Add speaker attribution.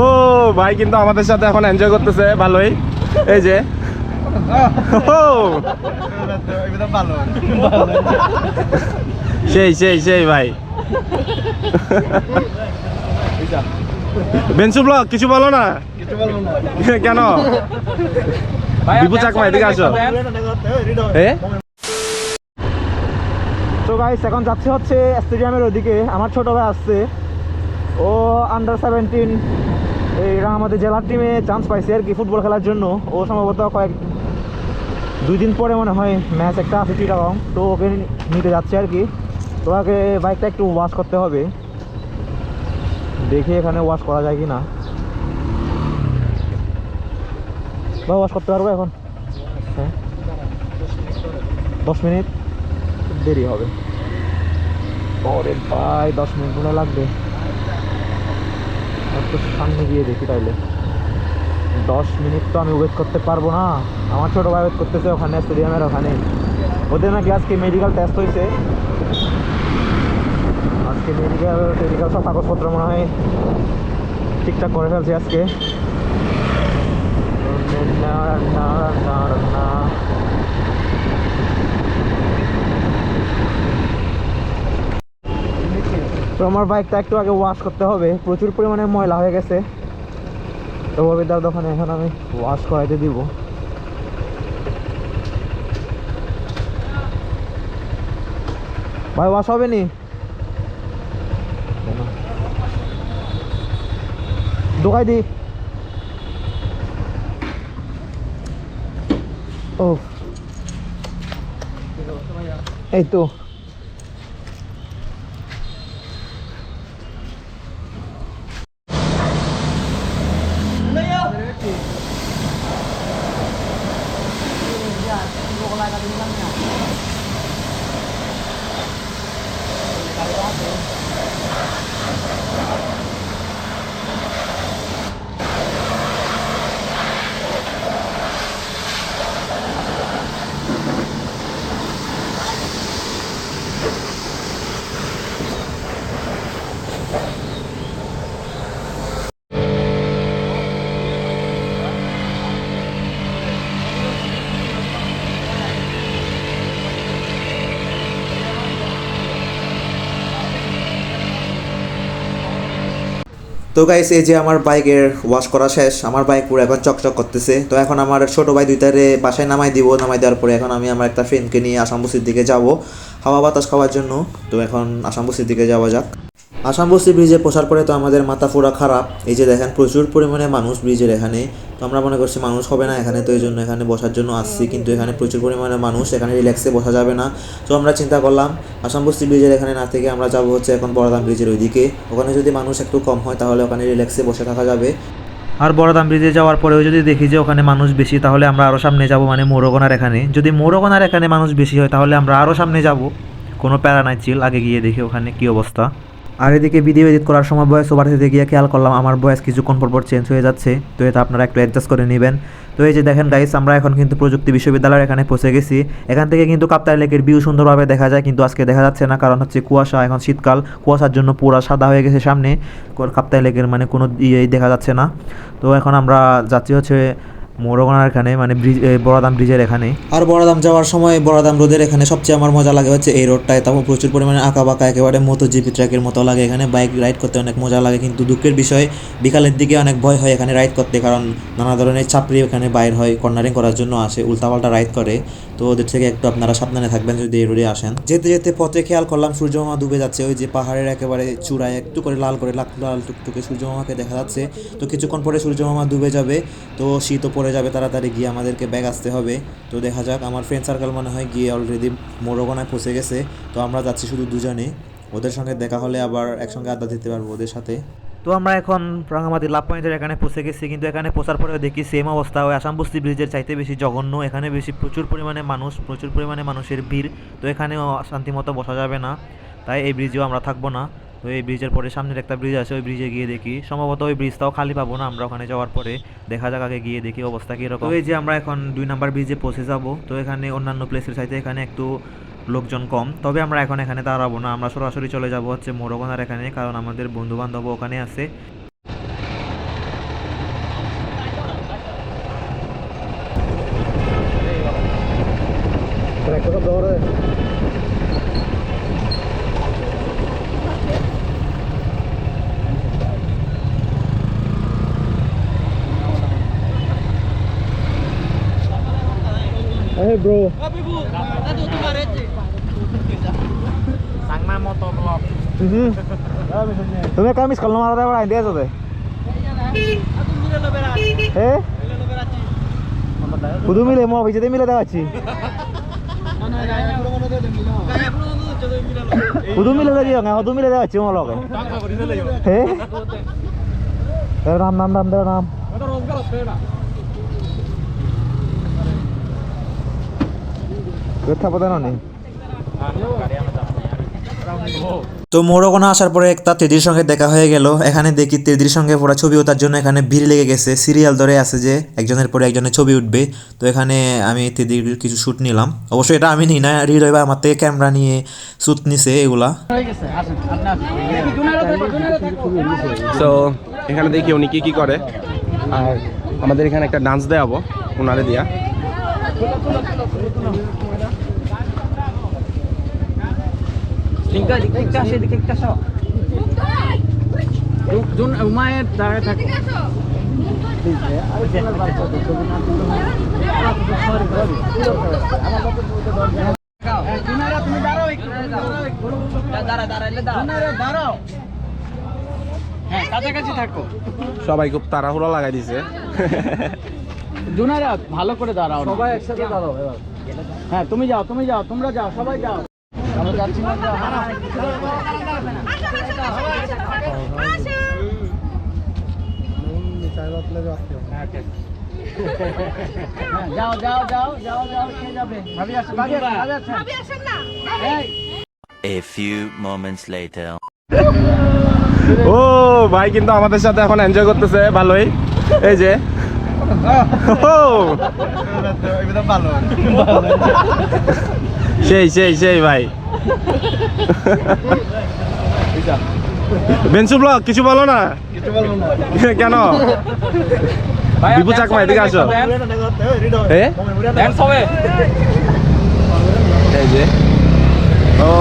Speaker 1: ও, ভাই কিন্তু আমাদের সাথে এখন এনজয় করতেছে, ভালোই। এই যে। সেই সেই সেই, ভাই। বেঞ্চু ব্লক কিছু বলো না? কেন? বিপু চাকমা এদিকে আসো। তো গাইস এখন যাচ্ছে হচ্ছে স্টেডিয়ামের ওদিকে। আমার ছোট ভাই আসছে। ও আন্ডার সেভেন্টিন এইরা আমাদের জেলার টিমে চান্স পাইছে আর কি ফুটবল খেলার জন্য। ও সম্ভবত কয়েক দুই দিন পরে মনে হয় ম্যাচ একটা আছে চিটাগং তো ওকে নিতে যাচ্ছে আর কি। তো আগে বাইকটা একটু ওয়াশ করতে হবে। দেখি এখানে ওয়াশ করা যায় কি না বা ওয়াশ করতে পারব এখন? হ্যাঁ দশ মিনিট? দেরি হবে। পরে প্রায় দশ মিনিট মনে লাগবে। একটু সামনে গিয়ে দেখি তাইলে। দশ মিনিট তো আমি ওয়েট করতে পারব না। আমার ছোটো ভাই ওয়েট করতেছে ওখানে স্টেডিয়ামের ওখানে। ওদের নাকি আজকে মেডিকেল টেস্ট হয়েছে আজকে মেডিকেল টেডিকেল সব কাগজপত্র মনে হয় ঠিকঠাক করে ফেলছে আজকে। না না না না তো আমার বাইকটা একটু আগে ওয়াশ করতে হবে। প্রচুর পরিমাণে ময়লা হয়ে গেছে। তো ববিদার দোকানে এখন আমি ওয়াশ করাইতে দিব। ভাই ওয়াশ হবে নি? দোকাই দি। ও এই তো। Thank you.
Speaker 2: তো গাইস এই যে আমার বাইকের ওয়াশ করা শেষ, আমার বাইক পুরো এখন চকচক করতেছে। তো এখন আমার ছোট ভাই দুইটারে বাসায় নামাই দিব, নামাই দেওয়ার পরে এখন আমি আমার একটা ফ্রেন্ডকে নিয়ে আসাম বস্তির দিকে যাব। হাওয়া বাতাস খাওয়ার জন্য। তো এখন আসাম বস্তির দিকে যাওয়া যাক। আসাম বস্তি ব্রিজে পোষার পরে তো আমাদের মাথা পুরা খারাপ। এই যে দেখেন, প্রচুর পরিমাণে মানুষ ব্রিজের এখানে। তো আমরা মনে করছি মানুষ হবে না এখানে, তো এই জন্য এখানে বসার জন্য আসছি। কিন্তু এখানে প্রচুর পরিমাণে মানুষ, এখানে রিল্যাক্সে বসা যাবে না। তো আমরা চিন্তা করলাম আসাম বস্তি ব্রিজের এখানে না থেকে আমরা যাব হচ্ছে এখন বড়দাম ব্রিজের ওইদিকে। ওখানে যদি মানুষ একটু কম হয়, তাহলে ওখানে রিল্যাক্সে বসে থাকা যাবে।
Speaker 3: আর বড়দাম ব্রিজে যাওয়ার পরেও যদি দেখি যে ওখানে মানুষ বেশি, তাহলে আমরা আরও সামনে যাব মানে মোরগনার এখানে। যদি মোরগনার এখানে মানুষ বেশি হয়, তাহলে আমরা আরও সামনে যাব। কোনো প্যারা নাই চিল আগে গিয়ে দেখি ওখানে কী অবস্থা। আর এদিকে ভিডিও এডিট করার সময় বয়স ওভার থেকে গিয়ে খেয়াল করলাম আমার বয়স কিছুক্ষণ পর পর চেঞ্জ হয়ে যাচ্ছে। তো এটা আপনারা একটু অ্যাডজাস্ট করে নেবেন। তো এই যে দেখেন গাইস আমরা এখন কিন্তু প্রযুক্তি বিশ্ববিদ্যালয়ের এখানে পৌঁছে গেছি। এখান থেকে কিন্তু কাপ্তাই লেকের ভিউ সুন্দরভাবে দেখা যায়, কিন্তু আজকে দেখা যাচ্ছে না, কারণ হচ্ছে কুয়াশা, এখন শীতকাল। কুয়াশার জন্য পুরো সাদা হয়ে গেছে সামনে। কাপ্তাই লেকের মানে কোনো ইয়েই দেখা যাচ্ছে না। তো এখন আমরা যাচ্ছি হচ্ছে মোরগনার এখানে মানে ব্রিজ বড়াদাম ব্রিজের এখানে।
Speaker 2: আর বড়দাম যাওয়ার সময় বড়দাম রোদের এখানে সবচেয়ে আমার মজা লাগে হচ্ছে এই রোডটায়। তারপর প্রচুর পরিমাণে আঁকা বাঁকা একেবারে মতো জিপি ট্র্যাকের মতো লাগে এখানে। বাইক রাইড করতে অনেক মজা লাগে, কিন্তু দুঃখের বিষয়, বিকালের দিকে অনেক ভয় হয় এখানে রাইড করতে, কারণ নানা ধরনের চাপড়ি এখানে বাইর হয়, কর্নারিং করার জন্য আসে, উল্টাপাল্টা রাইড করে। তো ওদের থেকে একটু আপনারা সাবধানে থাকবেন যদি এই রোডে আসেন। যেতে যেতে পথে খেয়াল করলাম, সূর্যমামা ডুবে যাচ্ছে, ওই যে পাহাড়ের একেবারে চূড়ায় একটু করে লাল করে, লাল টুকটুকে সূর্যমামাকে দেখা যাচ্ছে। তো কিছুক্ষণ পরে সূর্যমামা ডুবে যাবে, তো শীতও পড়ে যাবে তাড়াতাড়ি, গিয়ে আমাদেরকে ব্যাগ আসতে হবে। তো দেখা যাক, আমার ফ্রেন্ড সার্কেল মনে হয় গিয়ে অলরেডি মোরগনায় পৌঁছে গেছে। তো আমরা যাচ্ছি শুধু দুজনে। ওদের সঙ্গে দেখা হলে আবার একসঙ্গে আড্ডা দিতে পারব ওদের সাথে।
Speaker 3: তো আমরা এখন রাঙামাটি লাভ পয়েন্টের এখানে পৌঁছে গেছি, কিন্তু এখানে পৌঁছার পরেও দেখি সেম অবস্থা। ওই আসাম বস্তি ব্রিজের চাইতে বেশি জঘন্য। এখানে বেশি প্রচুর পরিমাণে মানুষ, প্রচুর পরিমাণে মানুষের ভিড়। তো এখানেও শান্তিমতো বসা যাবে না। তাই এই ব্রিজেও আমরা থাকব না। তো এই ব্রিজের পরে সামনের একটা ব্রিজ আছে, ওই ব্রিজে গিয়ে দেখি। সম্ভবত ওই ব্রিজটাও খালি পাবো না, আমরা ওখানে যাওয়ার পরে। দেখা যাক আগে গিয়ে দেখি অবস্থা কীরকম। এই যে আমরা এখন দুই নাম্বার ব্রিজে পৌঁছে যাব, তো এখানে অন্যান্য প্লেসের চাইতে এখানে একটু লোকজন কম। তবে আমরা এখন এখানে দাঁড়াবো না, আমরা সরাসরি চলে যাব হচ্ছে মোরগনার এখানে, কারণ আমাদের বন্ধু বান্ধব ওখানে আছে।
Speaker 1: Hey bro. Mhm. তুমি কাল দেবার আইডিয়া আছে এ কুদু মিলে মো ভিজে মিলে দেওয়াচ্ছি কুদু মিলে দিও না কুদু মিলে দেওয়াচ্ছি মো লগে হে নাম নাম নাম দেও নাম কথা পতা নেই
Speaker 2: তো মোরগোনা আসার পরে একটা তেদির সঙ্গে দেখা হয়ে গেল। এখানে দেখি তেদির সঙ্গে পড়া ছবি ওঠার জন্য এখানে ভিড় লেগে গেছে। সিরিয়াল ধরে আছে যে একজনের পরে একজনের ছবি উঠবে। তো এখানে আমি তেদির কিছু শ্যুট নিলাম। অবশ্যই এটা আমি নিই না হৃদয় বা আমার থেকে ক্যামেরা নিয়ে শ্যুট নিছে এগুলা।
Speaker 4: তো এখানে দেখি উনি কি কি করে। আর আমাদের এখানে একটা ডান্স দেওয়াবো ওনারে দিয়া। সবাই খুব তাড়াহুড়া লাগাই দিছে।
Speaker 5: জুনারা ভালো করে দাঁড়াও সবাই একসাথে দাঁড়াও হ্যাঁ তুমি যাও তুমি যাও তোমরা যাও সবাই যাও। যাও। যাও যাও যাও যাও কে যাবে? ভাবি ভাবি
Speaker 6: A few moments later.
Speaker 4: ও ভাই কিন্তু আমাদের সাথে এখন এনজয় করতেছে ভালোই। এই যে! সেই সেই সেই ভাই। বেঞ্চু ব্লক কিছু বলো না? কেন? বিপু চাকমা এদিকে আসো। এ? এই যে। ও।